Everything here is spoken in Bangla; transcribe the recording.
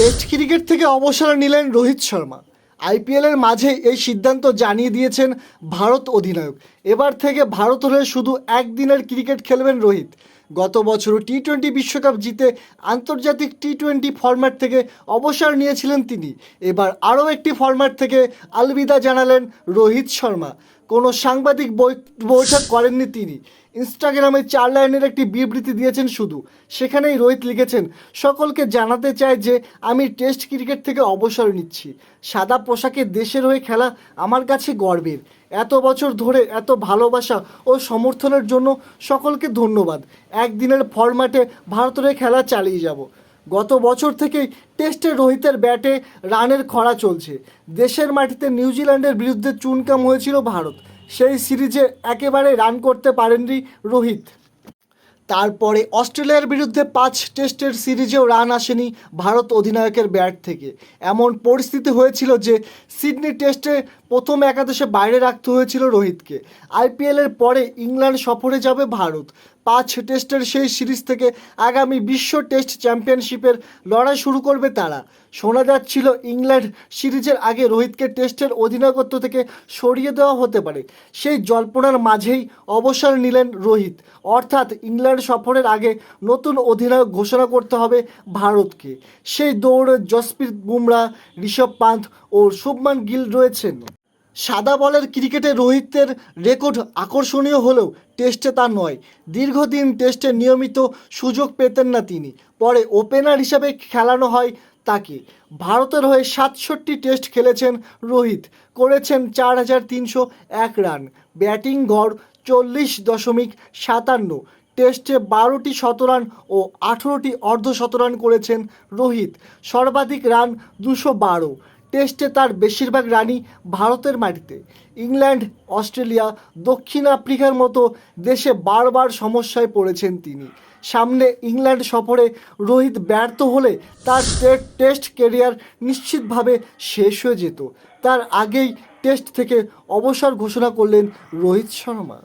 টেস্ট ক্রিকেট থেকে অবসর নিলেন রোহিত শর্মা। আইপিএলের মাঝে এই সিদ্ধান্ত জানিয়ে দিয়েছেন ভারত অধিনায়ক। এবার থেকে ভারত হলে শুধু একদিনের ক্রিকেট খেলবেন রোহিত। গত বছর টি টোয়েন্টি বিশ্বকাপ জিতে আন্তর্জাতিক টি টোয়েন্টি ফরম্যাট থেকে অবসর নিয়েছিলেন তিনি। এবার আরও একটি ফরম্যাট থেকে আলবিদা জানালেন রোহিত শর্মা। কোনো সাংবাদিক বৈঠক করেননি তিনি। ইনস্টাগ্রামে চার লাইনের একটি বিবৃতি দিয়েছেন শুধু। সেখানেই রোহিত লিখেছেন, সকলকে জানাতে চাই যে আমি টেস্ট ক্রিকেট থেকে অবসর নিচ্ছি। সাদা পোশাকে দেশের হয়ে খেলা আমার কাছে গর্বের। এত বছর ধরে এত ভালোবাসা ও সমর্থনের জন্য সকলকে ধন্যবাদ। একদিনের ফরম্যাটে ভারতের খেলা চালিয়ে যাব। গত বছর থেকেই টেস্টে রোহিতের ব্যাটে রানের খরা চলছে। দেশের মাটিতে নিউজিল্যান্ডের বিরুদ্ধে চুনকাম হয়েছিল ভারত। সেই সিরিজে একেবারে রান করতে পারেননি রোহিত। তারপরে অস্ট্রেলিয়ার বিরুদ্ধে পাঁচ টেস্টের সিরিজেও রান আসেনি ভারত অধিনায়কের ব্যাট থেকে। এমন পরিস্থিতি হয়েছিল যে সিডনি টেস্টে প্রথম একাদশে বাইরে রাখতে হয়েছিল রোহিতকে। আইপিএলের পরে ইংল্যান্ড সফরে যাবে ভারত। পাঁচ টেস্টের সেই সিরিজ থেকে আগামী বিশ্ব টেস্ট চ্যাম্পিয়নশিপের লড়াই শুরু করবে তারা। শোনা যাচ্ছিল, ইংল্যান্ড সিরিজের আগে রোহিতকে টেস্টের অধিনায়কত্ব থেকে সরিয়ে দেওয়া হতে পারে। সেই জল্পনার মাঝেই অবসর নিলেন রোহিত। অর্থাৎ ইংল্যান্ড সফরের আগে নতুন অধিনায়ক ঘোষণা করতে হবে ভারতকে। সেই দৌড়ে জসপ্রীত বুমরা, ঋষভ পান্থ ও শুভমান গিল রয়েছেন। সাদা বলের ক্রিকেটে রোহিতের রেকর্ড আকর্ষণীয় হলেও টেস্টে তা নয়। দীর্ঘদিন টেস্টে নিয়মিত সুযোগ পেতেন না তিনি। পরে ওপেনার হিসাবে খেলানো হয় তাকে। ভারতের হয়ে সাতষট্টি টেস্ট খেলেছেন রোহিত। করেছেন চার হাজার তিনশো এক রান। ব্যাটিং গড় চল্লিশ দশমিক সাতান্ন। টেস্টে বারোটি শতরান ও আঠেরোটি অর্ধ শতরান করেছেন রোহিত। সর্বাধিক রান দুশো বারো। টেস্টে তার বেশিরভাগ রানই ভারতের মাটিতে। ইংল্যান্ড, অস্ট্রেলিয়া, দক্ষিণ আফ্রিকার মতো দেশে বারবার সমস্যায় পড়েছেন তিনি। সামনে ইংল্যান্ড সফরে রোহিত ব্যর্থ হলে তার টেস্ট কেরিয়ার নিশ্চিতভাবে শেষ হয়ে যেত। তার আগেই টেস্ট থেকে অবসর ঘোষণা করলেন রোহিত শর্মা।